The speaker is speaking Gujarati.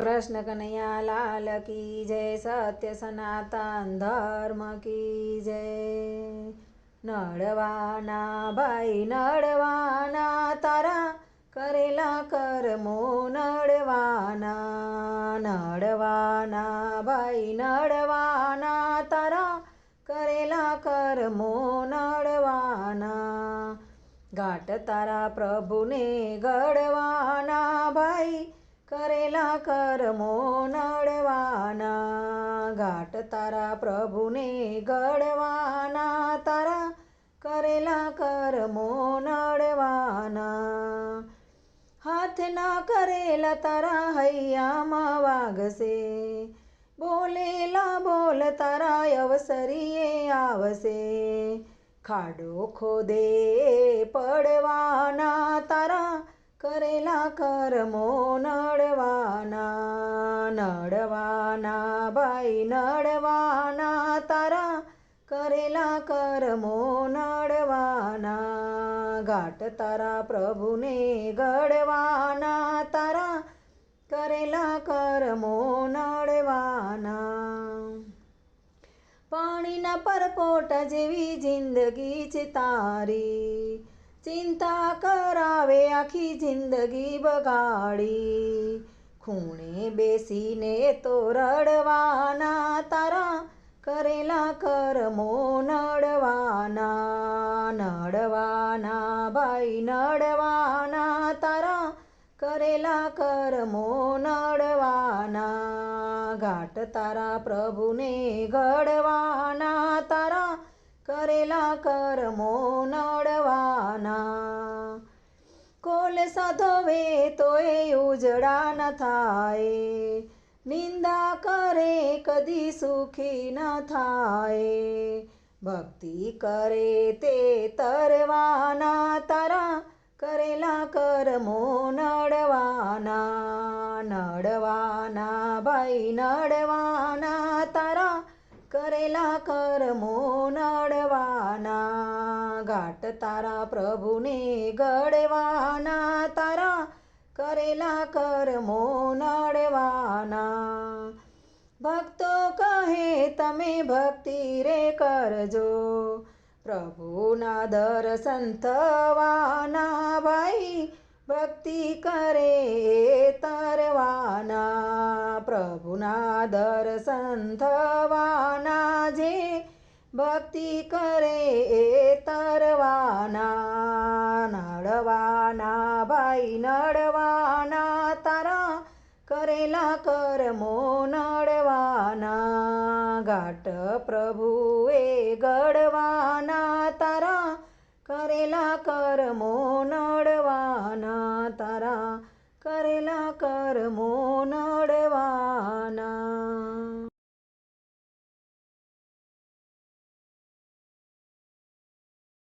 કૃષ્ણ કનૈયા લાલ કી જય, સત્ય સનાતન ધર્મ કી જય. નડવાના ભાઈ, નડવાના, તારા કરેલા કરમો નડવાના. નડવાના ભાઈ, નડવાના, તારા કરેલા કરમો નડવાના. ઘાટ તારા પ્રભુને ગળવાના ભાઈ કરેલા કર્મો નડવાના. ઘાટ તારા પ્રભુને ગળવાના તારા કરેલા કર્મો નડવાના. હાથ ના કરેલા તારા હૈયામાં વાગશે. બોલેલા બોલ તારા અવસરીએ આવશે. ખાડો ખોદે પડવાના. તારા કરેલા કર્મો નડવાના નડવાના ભાઈ, નડવાના તારા કરેલા કર્મો નડવાના, ઘાટ તારા પ્રભુને ગળવાના તારા કરેલા કર્મો નડવાના. પાણીના પરપોટ જેવી જિંદગી છે તારી ચિંતા કરાવે આખી જિંદગી બગાડી. ખૂણે બેસીને તો રડવાના, તારા કરેલા કરમો નડવાના નડવાના ભાઈ, નડવાના, તારા કરેલા કરમો નડવાના, ઘાટ તારા પ્રભુને ગડવાના તારા કરેલા કરમો નડવાના. સાધવે તોય ઉજળા ન થાય. નિંદા કરે કદી સુખી ન થાય. ભક્તિ કરે તે તરવાના, તારા કરેલા કર્મો નડવાના નડવાના ભાઈ, નડવાના, તારા કરેલા કર્મો નડવાના. ઘાટ તારા પ્રભુને ગળવાના તારા કરેલા કર્મો નડવાના. ભક્તો કહે, તમે ભક્તિ રે કરજો. પ્રભુના દર્શન થવાના ભાઈ, ભક્તિ કરે તરવાના. પ્રભુના દર્શન થવાના ભક્તિ કરે તરવાના, નડવાના ભાઈ, નડવાના, તારા કરેલા કર્મો નડવાના, ઘાટ પ્રભુએ ગડવાના તારા કરેલા કર્મો નડવાના, તારા કરેલા કર્મો